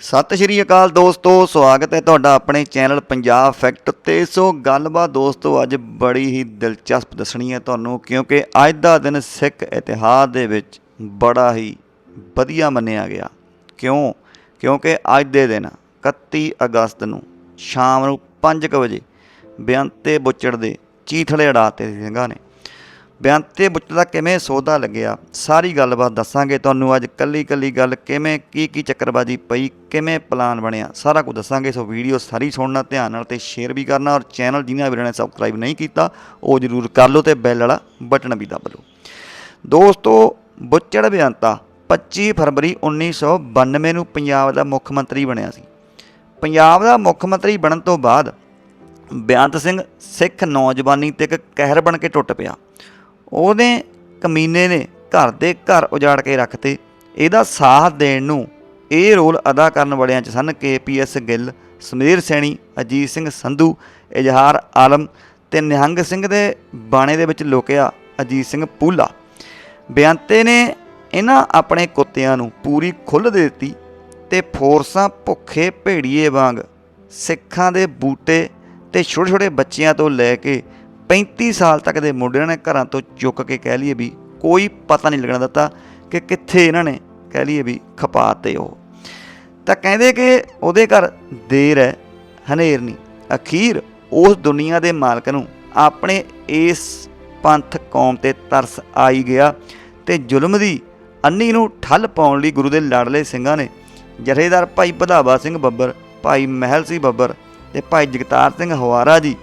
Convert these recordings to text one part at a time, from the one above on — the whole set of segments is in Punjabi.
ਸਤਿ ਸ਼੍ਰੀ ਅਕਾਲ ਦੋਸਤੋ, ਸਵਾਗਤ ਹੈ ਤੁਹਾਡਾ ਆਪਣੇ ਚੈਨਲ ਪੰਜਾਬ ਫੈਕਟ 'ਤੇ ਸੋ ਗੱਲਬਾਤ ਦੋਸਤੋ, ਅੱਜ ਬੜੀ ਹੀ ਦਿਲਚਸਪ ਦੱਸਣੀ ਹੈ ਤੁਹਾਨੂੰ, ਕਿਉਂਕਿ ਅੱਜ ਦਾ ਦਿਨ ਸਿੱਖ ਇਤਿਹਾਸ ਦੇ ਵਿੱਚ ਬੜਾ ਹੀ ਵਧੀਆ ਮੰਨਿਆ ਗਿਆ। ਕਿਉਂ? ਕਿਉਂਕਿ ਅੱਜ ਦੇ ਦਿਨ 31 ਅਗਸਤ ਨੂੰ ਸ਼ਾਮ ਨੂੰ 5:00 ਵਜੇ ਬੇਅੰਤੇ ਬੁੱਚੜ ਦੇ ਚੀਥੜੇ ਅੜਾ 'ਤੇ ਸਿੰਘਾਂ ਨੇ। ਬੇਅੰਤੇ ਬੁੱਚੜ ਦਾ ਕਿਵੇਂ ਸੌਦਾ ਲੱਗਿਆ? ਸਾਰੀ ਗੱਲਬਾਤ ਦੱਸਾਂਗੇ ਤੁਹਾਨੂੰ ਅੱਜ। ਕੱਲੀ ਕੱਲੀ ਗੱਲ, ਕਿਵੇਂ ਕੀ ਕੀ ਚੱਕਰਬਾਜੀ ਪਈ, ਕਿਵੇਂ ਪਲਾਨ ਬਣਿਆ? ਸਾਰਾ ਕੁਝ ਦੱਸਾਂਗੇ। ਸੋ ਵੀਡੀਓ ਸਾਰੀ ਸੁਣਨਾ, ਧਿਆਨ ਨਾਲ ਤੇ ਸ਼ੇਅਰ ਵੀ ਕਰਨਾ ਔਰ ਚੈਨਲ ਜਿਨ੍ਹਾਂ ਵੀਰਾਂ ਨੇ ਸਬਸਕ੍ਰਾਈਬ ਨਹੀਂ ਕੀਤਾ, ਉਹ ਜਰੂਰ ਕਰ ਲਓ ਤੇ ਬੈਲ ਵਾਲਾ ਬਟਨ ਵੀ ਦਬ ਲਓ। ਦੋਸਤੋ, ਬੁੱਚੜ ਬੇਅੰਤਾ 25 ਫਰਵਰੀ 1992 ਨੂੰ ਪੰਜਾਬ ਦਾ ਮੁੱਖ ਮੰਤਰੀ ਬਣਿਆ ਸੀ। ਪੰਜਾਬ ਦਾ ਮੁੱਖ ਮੰਤਰੀ ਬਣਨ ਤੋਂ ਬਾਅਦ ਬੇਅੰਤ ਸਿੰਘ ਸਿੱਖ ਨੌਜਵਾਨੀ ਤੇ ਇੱਕ ਕਹਿਰ ਬਣ ਕੇ ਟੁੱਟ ਪਿਆ। ਉਹਨੇ ਕਮੀਨੇ ਨੇ ਘਰ ਦੇ ਘਰ ਉਜਾੜ ਕੇ ਰੱਖਤੇ। ਇਹਦਾ ਸਾਥ ਦੇਣ ਨੂੰ ਇਹ ਰੋਲ ਅਦਾ ਕਰਨ ਵਾਲਿਆਂ 'ਚ ਸਨ ਕੇਪੀਐਸ ਗਿੱਲ ਸਮੀਰ ਸੈਣੀ, ਅਜੀਤ ਸਿੰਘ ਸੰਧੂ, ਇਜ਼ਹਾਰ ਆਲਮ ਤੇ ਨਿਹੰਗ ਸਿੰਘ ਦੇ ਬਾਣੇ ਦੇ ਵਿੱਚ ਲੁਕਿਆ ਅਜੀਤ ਸਿੰਘ ਪੂਲਾ। ਬੇਅੰਤੇ ਨੇ ਇਹਨਾਂ ਆਪਣੇ ਕੁੱਤਿਆਂ ਨੂੰ ਪੂਰੀ ਖੁੱਲ੍ਹ ਦੇ ਦਿੱਤੀ ਤੇ ਫੋਰਸਾਂ ਭੁੱਖੇ ਭੇੜੀਏ ਵਾਂਗ ਸਿੱਖਾਂ ਦੇ ਬੂਟੇ ਤੇ ਛੋਟੇ ਛੋਟੇ ਬੱਚਿਆਂ ਤੋਂ ਲੈ ਕੇ 35 ਸਾਲ ਤੱਕ ਦੇ ਮੁੰਡਿਆਂ ਨੇ ਘਰਾਂ ਤੋਂ ਚੁੱਕ ਕੇ ਕਹਿ ਲਈਏ ਵੀ ਕੋਈ ਪਤਾ ਨਹੀਂ ਲੱਗਣਾ ਦਿੱਤਾ ਕਿ ਕਿੱਥੇ ਇਹਨਾਂ ਨੇ ਕਹਿ ਲਈਏ ਵੀ ਖਪਾਤੇ ਉਹ। ਤਾਂ ਕਹਿੰਦੇ ਕਿ ਉਹਦੇ ਘਰ ਦੇਰ ਹੈ, ਹਨੇਰ ਨਹੀਂ। ਅਖੀਰ ਉਸ ਦੁਨੀਆ ਦੇ ਮਾਲਕ ਨੂੰ ਆਪਣੇ ਇਸ ਪੰਥ ਕੌਮ ਤੇ ਤਰਸ ਆਈ ਗਿਆ ਤੇ ਜ਼ੁਲਮ ਦੀ ਅੰਨੀ ਨੂੰ ਠੱਲ ਪਾਉਣ ਲਈ ਗੁਰੂ ਦੇ ਲਾਡਲੇ ਸਿੰਘਾਂ ਨੇ ਜਥੇਦਾਰ ਭਾਈ ਵਧਾਵਾ ਸਿੰਘ ਬੱਬਰ, ਭਾਈ ਮਹਿਲ ਸਿੰਘ ਬੱਬਰ ਤੇ ਭਾਈ ਜਗਤਾਰ ਸਿੰਘ ਹਵਾਰਾ ਜੀ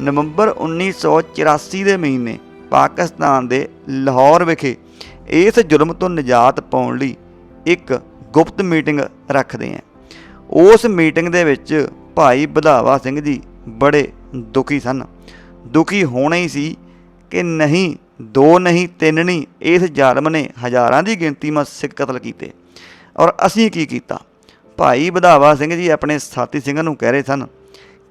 ਨਵੰਬਰ 1984 ਦੇ ਮਹੀਨੇ ਪਾਕਿਸਤਾਨ ਦੇ ਲਾਹੌਰ ਵਿਖੇ ਇਸ ਜ਼ੁਲਮ ਤੋਂ ਨਿਜਾਤ ਪਾਉਣ ਲਈ ਇੱਕ ਗੁਪਤ ਮੀਟਿੰਗ ਰੱਖਦੇ ਆ। ਉਸ ਮੀਟਿੰਗ ਦੇ ਵਿੱਚ ਭਾਈ ਬਧਾਵਾ ਸਿੰਘ ਜੀ ਬੜੇ ਦੁਖੀ ਸਨ। ਦੁਖੀ ਹੋਣਾ ਹੀ ਸੀ ਕਿ ਨਹੀਂ, ਦੋ ਨਹੀਂ, ਤਿੰਨ ਨਹੀਂ, ਇਸ ਜ਼ਾਲਮ ਨੇ ਹਜ਼ਾਰਾਂ ਦੀ ਗਿਣਤੀ ਵਿੱਚ ਸਿੱਖ ਕਤਲ ਕੀਤੇ। ਔਰ ਅਸੀਂ ਕੀ ਕੀਤਾ? ਭਾਈ ਵਧਾਵਾ ਸਿੰਘ ਜੀ ਆਪਣੇ ਸਾਥੀ ਸਿੰਘਾਂ ਨੂੰ ਕਹਿ ਰਹੇ ਸਨ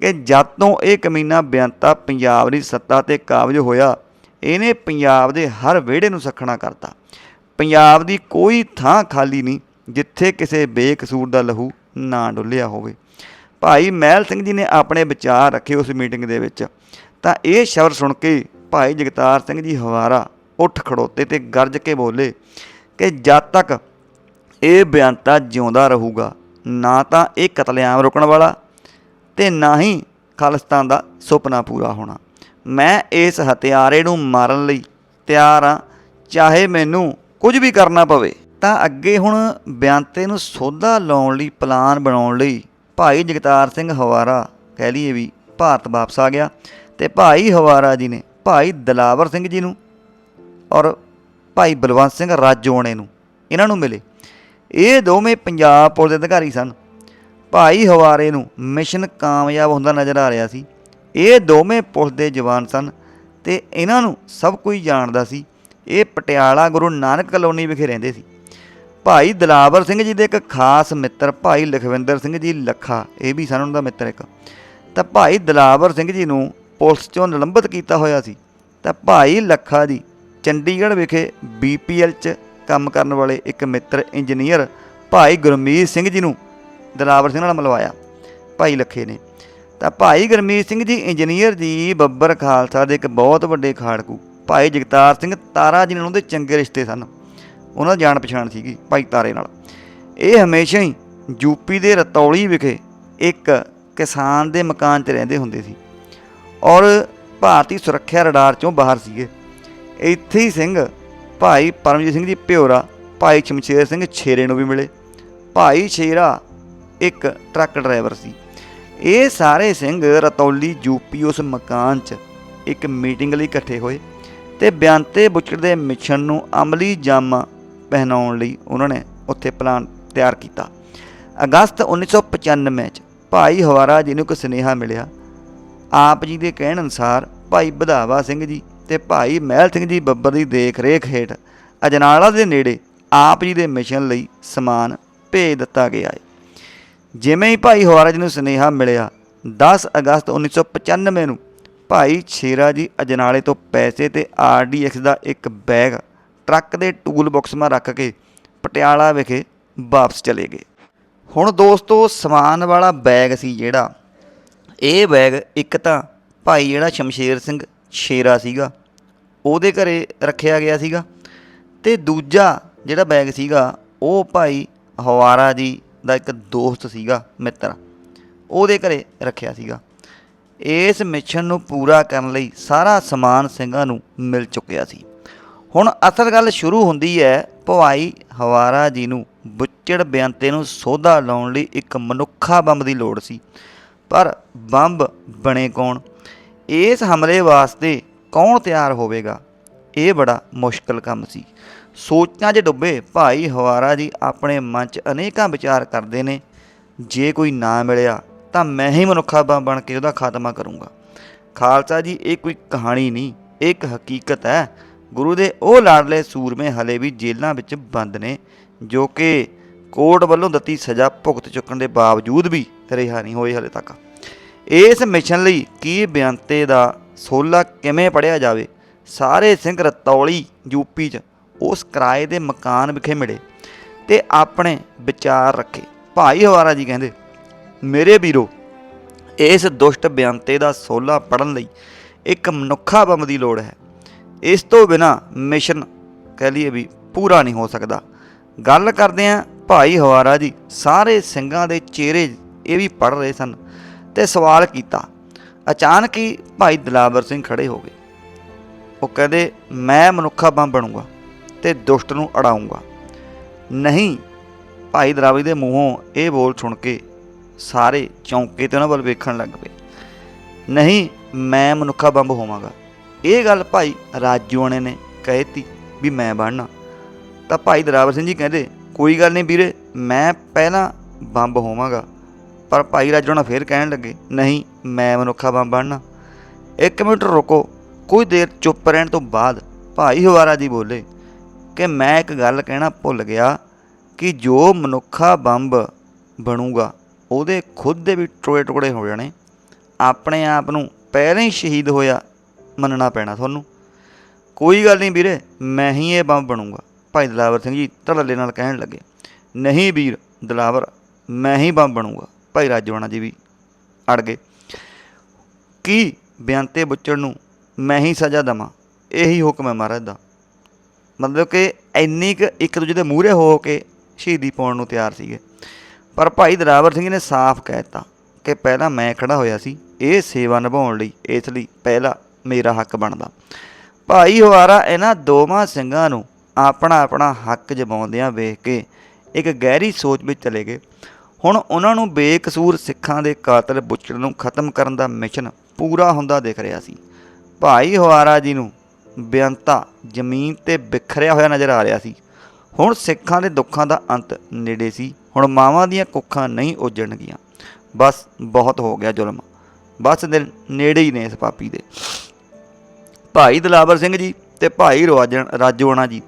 ਕਿ ਜਦ ਤੋਂ ਇਹ ਕਮੀਨਾ ਬਿਆੰਤਾ ਪੰਜਾਬ ਦੀ ਸੱਤਾ ਤੇ ਕਾਬਜ ਹੋਇਆ, ਇਹਨੇ ਪੰਜਾਬ ਦੇ ਹਰ ਵਿਹੜੇ ਨੂੰ ਸਖਣਾ ਕਰਤਾ। ਪੰਜਾਬ ਦੀ ਕੋਈ ਥਾਂ ਖਾਲੀ ਨਹੀਂ, ਜਿੱਥੇ ਕਿਸੇ ਬੇਕਸੂਰ ਦਾ ਲਹੂ ਨਾ ਡੁੱਲਿਆ ਹੋਵੇ। ਭਾਈ ਮਹਿਲ ਸਿੰਘ ਜੀ ਨੇ ਆਪਣੇ ਵਿਚਾਰ ਰੱਖੇ ਉਸ ਮੀਟਿੰਗ ਦੇ ਵਿੱਚ। ਤਾਂ ਇਹ ਸ਼ਬਦ ਸੁਣ ਕੇ ਭਾਈ ਜਗਤਾਰ ਸਿੰਘ ਜੀ ਹਵਾਰਾ ਉੱਠ ਖੜੋਤੇ ਤੇ ਗਰਜ ਕੇ ਬੋਲੇ ਕਿ ਜਦ ਤੱਕ ਇਹ ਬਿਆੰਤਾ ਜਿਉਂਦਾ ਰਹੂਗਾ, ਨਾ ਤਾਂ ਇਹ ਕਤਲੇਆਮ ਰੁਕਣ ਵਾਲਾ ਤੇ ਨਾ ਹੀ ਖਾਲਿਸਤਾਨ ਦਾ ਸੁਪਨਾ ਪੂਰਾ ਹੋਣਾ। ਮੈਂ ਇਸ ਹਥਿਆਰੇ ਨੂੰ ਮਾਰਨ ਲਈ ਤਿਆਰ ਹਾਂ। ਚਾਹੇ ਮੈਨੂੰ ਕੁਝ ਵੀ ਕਰਨਾ ਪਵੇ, ਤਾਂ ਅੱਗੇ ਹੁਣ ਬਿਆੰਤੇ ਨੂੰ ਸੋਧਾ ਲਾਉਣ ਲਈ, ਪਲਾਨ ਬਣਾਉਣ ਲਈ ਭਾਈ ਜਗਤਾਰ ਸਿੰਘ ਹਵਾਰਾ, ਕਹਿ ਲਈਏ ਵੀ ਭਾਰਤ ਵਾਪਸ ਆ ਗਿਆ ਤੇ ਭਾਈ ਹਵਾਰਾ ਜੀ ਨੇ ਭਾਈ ਦਲਾਵਰ ਸਿੰਘ ਜੀ ਨੂੰ ਔਰ ਭਾਈ ਬਲਵੰਤ ਸਿੰਘ ਰਾਜੋਣੇ ਨੂੰ ਇਹਨਾਂ ਨੂੰ ਮਿਲੇ। ਇਹ ਦੋਵੇਂ ਪੰਜਾਬ ਪੁਲਿਸ ਦੇ ਅਧਿਕਾਰੀ ਸਨ। ਭਾਈ ਹਵਾਰੇ ਨੂੰ ਮਿਸ਼ਨ ਕਾਮਯਾਬ ਹੁੰਦਾ ਨਜ਼ਰ ਆ ਰਿਹਾ ਸੀ। ਇਹ ਦੋਵੇਂ ਪੁਲਿਸ ਦੇ ਜਵਾਨ ਸਨ ਤੇ ਇਹਨਾਂ ਨੂੰ ਸਭ ਕੋਈ ਜਾਣਦਾ ਸੀ। ਇਹ ਪਟਿਆਲਾ ਗੁਰੂ ਨਾਨਕ ਕਲੋਨੀ ਵਿਖੇ ਰਹਿੰਦੇ ਸੀ। ਭਾਈ ਦਲਾਵਰ ਸਿੰਘ ਜੀ ਦੇ ਇੱਕ ਖਾਸ ਮਿੱਤਰ, ਭਾਈ ਲਖਵਿੰਦਰ ਸਿੰਘ ਜੀ ਲੱਖਾ, ਇਹ ਵੀ ਸਨ ਉਹਨਾਂ ਦਾ ਮਿੱਤਰ ਇੱਕ। ਤਾਂ ਭਾਈ ਦਲਾਵਰ ਸਿੰਘ ਜੀ ਨੂੰ ਪੁਲਿਸ ਚੋਂ ਨਿਲੰਬਿਤ ਕੀਤਾ ਹੋਇਆ ਸੀ। ਤਾਂ ਭਾਈ ਲੱਖਾ ਜੀ ਚੰਡੀਗੜ੍ਹ ਵਿਖੇ ਬੀਪੀਐਲ 'ਚ ਕੰਮ ਕਰਨ ਵਾਲੇ ਇੱਕ ਮਿੱਤਰ, ਇੰਜੀਨੀਅਰ ਭਾਈ ਗੁਰਮੀਤ ਸਿੰਘ ਜੀ ਨੂੰ ਦਲਾਵਰ ਸਿੰਘ ਨਾਲ ਮਿਲਵਾਇਆ। ਭਾਈ ਲੱਖੇ ਨੇ। ਤਾਂ ਭਾਈ ਗੁਰਮੀਤ ਸਿੰਘ ਜੀ ਇੰਜੀਨੀਅਰ ਜੀ, ਬੱਬਰ ਖਾਲਸਾ ਦੇ ਇੱਕ ਬਹੁਤ ਵੱਡੇ ਖਾੜਕੂ। ਭਾਈ ਜਗਤਾਰ ਸਿੰਘ ਤਾਰਾ ਜੀ ਨਾਲ ਉਹਦੇ ਚੰਗੇ ਰਿਸ਼ਤੇ ਸਨ। ਉਹਨਾਂ ਦੀ ਜਾਣ ਪਛਾਣ ਸੀਗੀ ਭਾਈ ਤਾਰੇ ਨਾਲ। ਇਹ ਹਮੇਸ਼ਾ ਹੀ ਯੂਪੀ ਦੇ ਰਤੌਲੀ ਵਿਖੇ ਇੱਕ ਕਿਸਾਨ ਦੇ ਮਕਾਨ 'ਚ ਰਹਿੰਦੇ ਹੁੰਦੇ ਸੀ। ਔਰ ਭਾਰਤੀ ਸੁਰੱਖਿਆ ਰਡਾਰ 'ਚੋਂ ਬਾਹਰ ਸੀਗੇ। ਇੱਥੇ ਹੀ ਸਿੰਘ, ਭਾਈ ਪਰਮਜੀਤ ਸਿੰਘ ਜੀ ਪਿਓਰਾ, ਭਾਈ ਸ਼ਮਸ਼ੇਰ ਸਿੰਘ ਛੇਰੇ ਨੂੰ ਵੀ ਮਿਲੇ। ਭਾਈ ਛੇਰਾ ਇੱਕ ਟਰੱਕ ਡਰਾਈਵਰ ਸੀ। ਇਹ ਸਾਰੇ ਸਿੰਘ ਰਤੌਲੀ ਯੂਪੀ ਉਸ ਮਕਾਨ 'ਚ ਇੱਕ ਮੀਟਿੰਗ ਲਈ ਇਕੱਠੇ ਹੋਏ ਤੇ ਬਿਆੰਤੇ ਬੁੱਚੜ ਦੇ ਮਿਸ਼ਨ ਨੂੰ ਅਮਲੀ ਜਾਮਾ ਪਹਿਨਾਉਣ ਲਈ ਉਹਨਾਂ ਨੇ ਉੱਥੇ ਪਲਾਨ ਤਿਆਰ ਕੀਤਾ। ਅਗਸਤ 1995 'ਚ ਭਾਈ ਹਵਾਰਾ ਜੀ ਨੂੰ ਇੱਕ ਸੁਨੇਹਾ ਮਿਲਿਆ। ਆਪ ਜੀ ਦੇ ਕਹਿਣ ਅਨੁਸਾਰ ਭਾਈ ਵਧਾਵਾ ਸਿੰਘ ਜੀ ਤੇ ਭਾਈ ਮਹਿਲ ਸਿੰਘ ਜੀ ਬੱਬਰ ਦੀ ਦੇਖ-ਰੇਖ ਹੇਠ ਅਜਨਾਲਾ ਦੇ ਨੇੜੇ ਆਪ ਜੀ ਦੇ ਮਿਸ਼ਨ ਲਈ ਸਮਾਨ ਭੇਜ ਦਿੱਤਾ ਗਿਆ ਹੈ। ਜਿਵੇਂ ਹੀ ਭਾਈ ਹਵਾਰਾ ਜੀ ਨੂੰ ਸੁਨੇਹਾ ਮਿਲਿਆ 10 ਅਗਸਤ 1995 ਨੂੰ ਭਾਈ ਛੇਰਾ ਜੀ ਅਜਨਾਲੇ ਤੋਂ ਪੈਸੇ ਤੇ ਆਰਡੀਐਕਸ ਦਾ ਇੱਕ ਬੈਗ ਟਰੱਕ ਦੇ ਟੂਲ ਬਾਕਸ 'ਮਾ ਰੱਖ ਕੇ ਪਟਿਆਲਾ ਵਿਖੇ ਵਾਪਸ ਚਲੇ ਗਏ। ਹੁਣ ਦੋਸਤੋ, ਸਮਾਨ ਵਾਲਾ ਬੈਗ ਸੀ ਜਿਹੜਾ। ਇਹ ਬੈਗ ਇੱਕ ਤਾਂ ਭਾਈ ਜਿਹੜਾ ਸ਼ਮਸ਼ੇਰ ਸਿੰਘ ਸ਼ੇਰਾ ਸੀਗਾ, ਉਹਦੇ ਘਰੇ ਰੱਖਿਆ ਗਿਆ ਸੀਗਾ ਤੇ ਦੂਜਾ ਜਿਹੜਾ ਬੈਗ ਸੀਗਾ, ਉਹ ਭਾਈ ਹਵਾਰਾ ਜੀ ਦਾ ਇੱਕ ਦੋਸਤ ਸੀਗਾ, ਮਿੱਤਰ। ਉਹਦੇ ਘਰੇ ਰੱਖਿਆ ਸੀਗਾ। ਇਸ ਮਿਸ਼ਨ ਨੂੰ ਪੂਰਾ ਕਰਨ ਲਈ ਸਾਰਾ ਸਮਾਨ ਸਿੰਘਾਂ ਨੂੰ ਮਿਲ ਚੁੱਕਿਆ ਸੀ। ਹੁਣ ਅਸਲ ਗੱਲ ਸ਼ੁਰੂ ਹੁੰਦੀ ਹੈ, ਭਵਾਈ ਹਵਾਰਾ ਜੀ ਨੂੰ ਬੁੱਚੜ ਬਿਆੰਤੇ ਨੂੰ ਸੋਧਾ ਲਾਉਣ ਲਈ ਇੱਕ ਮਨੁੱਖਾ ਬੰਬ ਦੀ ਲੋੜ ਸੀ। ਪਰ ਬੰਬ ਬਣੇ ਕੌਣ? ਇਸ ਹਮਲੇ ਵਾਸਤੇ ਕੌਣ ਤਿਆਰ ਹੋਵੇਗਾ? ਇਹ ਬੜਾ ਮੁਸ਼ਕਲ ਕੰਮ ਸੀ। ਸੋਚਾਂ 'ਚ ਡੁੱਬੇ, ਭਾਈ ਹਵਾਰਾ ਜੀ ਆਪਣੇ ਮਨ 'ਚ ਅਨੇਕਾਂ ਵਿਚਾਰ ਕਰਦੇ ਨੇ। ਜੇ ਕੋਈ ਨਾ ਮਿਲਿਆ ਤਾਂ ਮੈਂ ਹੀ ਮਨੁੱਖਾ ਬਣ ਕੇ ਉਹਦਾ ਖਾਤਮਾ ਕਰੂੰਗਾ। ਖਾਲਸਾ ਜੀ, ਇਹ ਕੋਈ ਕਹਾਣੀ ਨਹੀਂ, ਇਹ ਇੱਕ ਹਕੀਕਤ ਹੈ। ਗੁਰੂ ਦੇ ਉਹ ਲਾਡਲੇ ਸੂਰਮੇ ਹਲੇ ਵੀ ਜੇਲ੍ਹਾਂ ਵਿੱਚ ਬੰਦ ਨੇ, ਜੋ ਕਿ ਕੋਰਟ ਵੱਲੋਂ ਦਿੱਤੀ ਸਜ਼ਾ ਭੁਗਤ ਚੁੱਕਣ ਦੇ ਬਾਵਜੂਦ ਵੀ ਰਿਹਾ ਨਹੀਂ ਹੋਏ ਹਲੇ ਤੱਕ। ਇਸ ਮਿਸ਼ਨ ਲਈ ਕੀ ਬਿਆੰਤੇ ਦਾ ਸੋਲਾ ਕਿਵੇਂ ਪੜਿਆ ਜਾਵੇ? ਸਾਰੇ ਸਿੰਘ ਰਤੌਲੀ ਯੂਪੀ 'ਚ ਉਸ ਕਿਰਾਏ ਦੇ ਮਕਾਨ ਵਿਖੇ ਮਿਲੇ ਤੇ ਆਪਣੇ ਵਿਚਾਰ ਰੱਖੇ। ਭਾਈ ਹਵਾਰਾ ਜੀ ਕਹਿੰਦੇ, ਮੇਰੇ ਵੀਰੋ, ਇਸ ਦੁਸ਼ਟ ਬਿਆੰਤੇ ਦਾ ਸੋਲਾ ਪੜਨ ਲਈ ਇੱਕ ਮਨੁੱਖਾ ਬੰਬ ਦੀ ਲੋੜ ਹੈ। ਇਸ ਤੋਂ ਬਿਨਾ ਮਿਸ਼ਨ ਕਹਿ ਲਈਏ ਵੀ ਪੂਰਾ ਨਹੀਂ ਹੋ ਸਕਦਾ। ਗੱਲ ਕਰਦੇ ਆਂ ਭਾਈ ਹਵਾਰਾ ਜੀ, ਸਾਰੇ ਸਿੰਘਾਂ ਦੇ ਚਿਹਰੇ ਇਹ ਵੀ ਪੜ ਰਹੇ ਸਨ ਤੇ ਸਵਾਲ ਕੀਤਾ। ਅਚਾਨਕ ਹੀ ਭਾਈ ਦਲਾਵਰ ਸਿੰਘ ਖੜੇ ਹੋ ਗਏ। ਉਹ ਕਹਿੰਦੇ, ਮੈਂ ਮਨੁੱਖਾ ਬੰਬ ਬਣੂਗਾ। ਤੇ ਦੁਸ਼ਟ ਨੂੰ ਅੜਾਊਂਗਾ ਨਹੀਂ, ਭਾਈ ਦਰਾਵੀ ਦੇ ਮੂੰਹੋਂ ਇਹ ਬੋਲ ਸੁਣ ਕੇ ਸਾਰੇ ਚੌਂਕੇ ਤੇ ਉਹਨਾਂ ਵੱਲ ਵੇਖਣ ਲੱਗ ਪਏ। ਨਹੀਂ, ਮੈਂ ਮਨੁੱਖਾ ਬੰਬ ਹੋਵਾਂਗਾ। ਇਹ ਗੱਲ ਭਾਈ ਰਾਜੂਆਣੇ ਨੇ ਕਹਿਤੀ ਵੀ ਮੈਂ ਬਣਨਾ। ਤਾਂ ਭਾਈ ਦਰਾਵਰ ਸਿੰਘ ਜੀ ਕਹਿੰਦੇ, ਕੋਈ ਗੱਲ ਨਹੀਂ ਵੀਰੇ, ਮੈਂ ਪਹਿਲਾਂ ਬੰਬ ਹੋਵਾਂਗਾ। ਪਰ ਭਾਈ ਰਾਜੂਆਣਾ ਫੇਰ ਕਹਿਣ ਲੱਗੇ, ਨਹੀਂ, ਮੈਂ ਮਨੁੱਖਾ ਬੰਬ ਬਣਨਾ। ਇੱਕ ਮਿੰਟ ਰੁਕੋ, ਕੁਝ ਦੇਰ ਚੁੱਪ ਰਹਿਣ ਤੋਂ ਬਾਅਦ ਭਾਈ ਹਵਾਰਾ ਜੀ ਬੋਲੇ ਕਿ ਮੈਂ ਇੱਕ ਗੱਲ ਕਹਿਣਾ ਭੁੱਲ ਗਿਆ ਕਿ ਜੋ ਮਨੁੱਖਾ ਬੰਬ ਬਣੂਗਾ, ਉਹਦੇ ਖੁਦ ਦੇ ਵੀ ਟੁਕੜੇ ਟੁਕੜੇ ਹੋ ਜਾਣੇ। ਆਪਣੇ ਆਪ ਨੂੰ ਪਹਿਲਾਂ ਹੀ ਸ਼ਹੀਦ ਹੋਇਆ ਮੰਨਣਾ ਪੈਣਾ ਤੁਹਾਨੂੰ। ਕੋਈ ਗੱਲ ਨਹੀਂ ਵੀਰੇ, ਮੈਂ ਹੀ ਇਹ ਬੰਬ ਬਣੂਗਾ। ਭਾਈ ਦਲਾਵਰ ਸਿੰਘ ਜੀ ਧੜੱਲੇ ਨਾਲ ਕਹਿਣ ਲੱਗੇ। ਨਹੀਂ ਵੀਰ ਦਲਾਵਰ, ਮੈਂ ਹੀ ਬੰਬ ਬਣੂਗਾ। ਭਾਈ ਰਾਜਵਾਨਾ ਜੀ ਵੀ ਅੜ ਗਏ। ਕੀ ਬਿਆੰਤੇ ਬੁੱਚੜ ਨੂੰ ਮੈਂ ਹੀ ਸਜ਼ਾ ਦਵਾਂ? ਇਹੀ ਹੁਕਮ ਹੈ ਮਹਾਰਾਜ ਦਾ। ਮਤਲਬ ਕਿ ਇੰਨੀ ਕੁ ਇੱਕ ਦੂਜੇ ਦੇ ਮੂਹਰੇ ਹੋ ਕੇ ਸ਼ਹੀਦੀ ਪਾਉਣ ਨੂੰ ਤਿਆਰ ਸੀਗੇ। ਪਰ ਭਾਈ ਦਰਾਵਰ ਸਿੰਘ ਨੇ ਸਾਫ਼ ਕਹਿਤਾ ਕਿ ਪਹਿਲਾਂ ਮੈਂ ਖੜਾ ਹੋਇਆ ਸੀ, ਇਹ ਸੇਵਾ ਨਿਭਾਉਣ ਲਈ, ਇਸ ਲਈ ਪਹਿਲਾ ਮੇਰਾ ਹੱਕ ਬਣਦਾ। ਭਾਈ ਹਵਾਰਾ ਇਹਨਾਂ ਦੋਵਾਂ ਸਿੰਘਾਂ ਨੂੰ ਆਪਣਾ ਆਪਣਾ ਹੱਕ ਜਮਾਉਂਦਿਆਂ ਵੇਖ ਕੇ ਇੱਕ ਗਹਿਰੀ ਸੋਚ ਵਿੱਚ ਚਲੇ ਗਏ। ਹੁਣ ਉਹਨਾਂ ਨੂੰ ਬੇਕਸੂਰ ਸਿੱਖਾਂ ਦੇ ਕਾਤਲ ਬੁੱਚੜ ਨੂੰ ਖਤਮ ਕਰਨ ਦਾ ਮਿਸ਼ਨ ਪੂਰਾ ਹੁੰਦਾ ਦਿਖ ਰਿਹਾ ਸੀ। ਭਾਈ ਹਵਾਰਾ ਜੀ ਨੂੰ ਬੇਅੰਤਾ, ਜ਼ਮੀਨ ਤੇ ਬਿਖਰਿਆ ਹੋਇਆ ਨਜ਼ਰ ਆ ਰਿਹਾ ਸੀ। ਹੁਣ ਸਿੱਖਾਂ ਦੇ ਦੁੱਖਾਂ ਦਾ ਅੰਤ ਨੇੜੇ ਸੀ। ਹੁਣ ਮਾਵਾਂ ਦੀਆਂ ਕੁੱਖਾਂ ਨਹੀਂ ਉਜੜਨਗੀਆਂ। ਬਸ ਬਹੁਤ ਹੋ ਗਿਆ ਜ਼ੁਲਮ। ਬਸ ਦਿਨ ਨੇੜੇ ਹੀ ਨੇ ਇਸ ਪਾਪੀ ਦੇ। ਭਾਈ ਦਲਾਵਰ ਸਿੰਘ ਜੀ ਤੇ ਭਾਈ ਰਵਾਜਣ ਰਾਜੋਣਾ ਜੀ,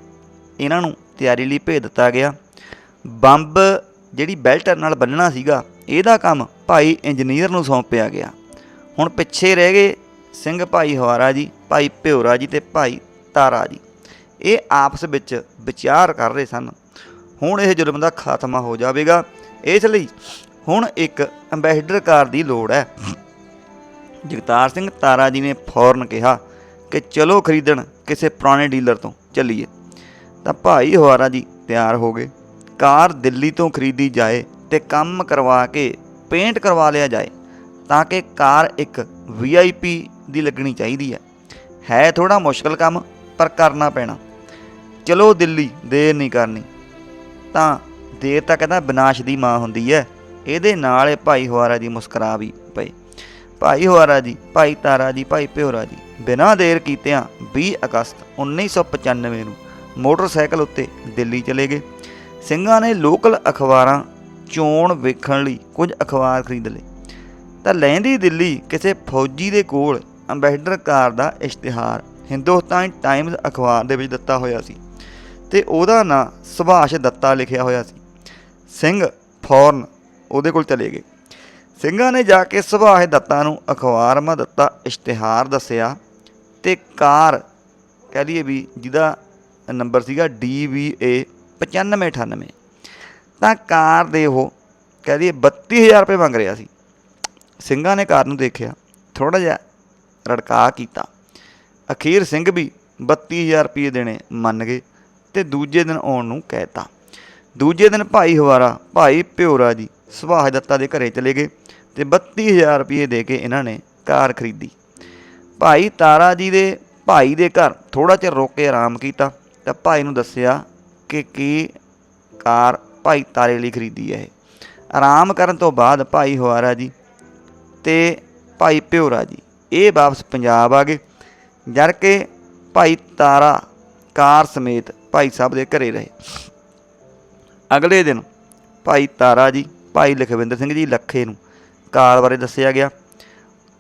ਇਹਨਾਂ ਨੂੰ ਤਿਆਰੀ ਲਈ ਭੇਜ ਦਿੱਤਾ ਗਿਆ। ਬੰਬ ਜਿਹੜੀ ਬੈਲਟ ਨਾਲ ਬੰਨਣਾ ਸੀਗਾ, ਇਹਦਾ ਕੰਮ ਭਾਈ ਇੰਜੀਨੀਅਰ ਨੂੰ ਸੌਂਪਿਆ ਗਿਆ। ਹੁਣ ਪਿੱਛੇ ਰਹਿ ਗਏ ਸਿੰਘ ਭਾਈ ਹਵਾਰਾ ਜੀ, ਭਾਈ ਭਿਉਰਾ ਜੀ ਤੇ ਭਾਈ ਤਾਰਾ ਜੀ। ਇਹ ਆਪਸ ਵਿੱਚ ਵਿਚਾਰ ਕਰ ਰਹੇ ਸਨ। ਹੁਣ ਇਹ ਜ਼ੁਲਮ ਦਾ ਖਾਤਮਾ ਹੋ ਜਾਵੇਗਾ। ਇਸ ਲਈ ਹੁਣ ਇੱਕ ਅੰਬੈਸਡਰ ਕਾਰ ਦੀ ਲੋੜ ਹੈ। ਜਗਤਾਰ ਸਿੰਘ ਤਾਰਾ ਜੀ ਨੇ ਫੌਰਨ ਕਿਹਾ ਕਿ ਚਲੋ ਖਰੀਦਣ ਕਿਸੇ ਪੁਰਾਣੇ ਡੀਲਰ ਤੋਂ, ਚੱਲੀਏ। ਤਾਂ ਭਾਈ ਹਵਾਰਾ ਜੀ ਤਿਆਰ ਹੋ ਗਏ। ਕਾਰ ਦਿੱਲੀ ਤੋਂ ਖਰੀਦੀ ਜਾਏ ਤੇ ਕੰਮ ਕਰਵਾ ਕੇ ਪੇਂਟ ਕਰਵਾ ਲਿਆ ਜਾਏ, ਤਾਂ ਕਿ ਕਾਰ ਇੱਕ ਵੀਆਈਪੀ ਦੀ ਲੱਗਣੀ ਚਾਹੀਦੀ ਹੈ। ਹੈ ਥੋੜਾ ਮੁਸ਼ਕਲ ਕੰਮ, ਪਰ ਕਰਨਾ ਪੈਣਾ। ਚਲੋ ਦਿੱਲੀ, ਦੇਰ ਨਹੀਂ ਕਰਨੀ। ਤਾਂ ਦੇਰ ਤਾਂ ਕਹਿੰਦਾ ਵਿਨਾਸ਼ ਦੀ ਮਾਂ ਹੁੰਦੀ ਹੈ। ਇਹਦੇ ਨਾਲ ਇਹ ਭਾਈ ਹਵਾਰਾ ਜੀ ਮੁਸਕਰਾ ਵੀ ਪਏ। ਭਾਈ ਹਵਾਰਾ ਜੀ, ਭਾਈ ਤਾਰਾ ਜੀ, ਭਾਈ ਭਿਓਰਾ ਜੀ, ਬਿਨਾਂ ਦੇਰ ਕੀਤਿਆਂ 20 ਅਗਸਤ 1995 ਨੂੰ ਮੋਟਰਸਾਈਕਲ ਉੱਤੇ ਦਿੱਲੀ ਚਲੇ ਗਏ। ਸਿੰਘਾਂ ਨੇ ਲੋਕਲ ਅਖਬਾਰਾਂ ਚੋਣ ਵੇਖਣ ਲਈ ਕੁਝ ਅਖਬਾਰ ਖਰੀਦ ਲਏ। ਤਾਂ ਲਹਿੰਦੀ ਦਿੱਲੀ ਕਿਸੇ ਫੌਜੀ ਦੇ ਕੋਲ ਅੰਬੈਸਡਰ ਕਾਰ ਦਾ ਇਸ਼ਤਿਹਾਰ ਹਿੰਦੁਸਤਾਨ ਟਾਈਮਜ਼ ਅਖਬਾਰ ਦੇ ਵਿੱਚ ਦਿੱਤਾ ਹੋਇਆ ਸੀ ਤੇ ਉਹਦਾ ਨਾਂ ਸੁਭਾਸ਼ ਦੱਤਾ ਲਿਖਿਆ ਹੋਇਆ ਸੀ। ਸਿੰਘ ਫੌਰਨ ਉਹਦੇ ਕੋਲ ਚਲੇ ਗਏ। ਸਿੰਘਾਂ ਨੇ ਜਾ ਕੇ ਸੁਭਾਸ਼ ਦੱਤਾ ਨੂੰ ਅਖਬਾਰ ਮਾ ਦਿੱਤਾ ਇਸ਼ਤਿਹਾਰ ਦੱਸਿਆ ਤੇ ਕਾਰ ਕਹਿ ਲਈਏ ਵੀ ਜਿਹਦਾ ਨੰਬਰ ਸੀਗਾ DVA 9598 ਤਾਂ ਕਾਰ ਦੇ ਉਹ ਕਹਿ ਦਈਏ 32000 ਰੁਪਏ ਮੰਗ ਰਿਹਾ ਸੀ। ਸਿੰਘਾਂ ਨੇ ਕਾਰ ਨੂੰ ਦੇਖਿਆ। ਥੋੜਾ ਜਿਹਾ ਰੜਕਾ ਕੀਤਾ। ਅਖੀਰ ਸਿੰਘ ਵੀ 32000 ਰੁਪਏ ਦੇਣੇ ਮੰਨ ਗਏ ਤੇ ਦੂਜੇ ਦਿਨ ਆਉਣ ਨੂੰ ਕਹਿਤਾ। ਦੂਜੇ ਦਿਨ ਭਾਈ ਹਵਾਰਾ, ਭਾਈ ਪਿਓਰਾ ਜੀ ਸੁਭਾਸ਼ ਦੱਤਾ ਦੇ ਘਰੇ ਚਲੇ ਗਏ ਤੇ 32000 ਰੁਪਏ ਦੇ ਕੇ ਇਹਨਾਂ ਨੇ ਕਾਰ ਖਰੀਦੀ। ਭਾਈ ਤਾਰਾ ਜੀ ਦੇ ਭਾਈ ਦੇ ਘਰ ਥੋੜਾ ਚਿਰ ਰੁਕ ਕੇ ਆਰਾਮ ਕੀਤਾ ਤਾਂ ਭਾਈ ਨੂੰ ਦੱਸਿਆ ਕਿ ਕੀ ਕਾਰ ਭਾਈ ਤਾਰੇ ਲਈ ਖਰੀਦੀ ਹੈ ਇਹ। ਆਰਾਮ ਕਰਨ ਤੋਂ ਬਾਅਦ ਭਾਈ ਹਵਾਰਾ ਜੀ ਤੇ ਭਾਈ ਪਿਓਰਾ ਜੀ ਇਹ ਵਾਪਸ ਪੰਜਾਬ ਆ ਗਏ। ਜਦ ਕਿ ਭਾਈ ਤਾਰਾ ਕਾਰ ਸਮੇਤ ਭਾਈ ਸਾਹਿਬ ਦੇ ਘਰੇ ਰਹੇ। ਅਗਲੇ ਦਿਨ ਭਾਈ ਤਾਰਾ ਜੀ, ਭਾਈ ਲਖਵਿੰਦਰ ਸਿੰਘ ਜੀ ਲੱਖੇ ਨੂੰ ਕਾਰ ਬਾਰੇ ਦੱਸਿਆ ਗਿਆ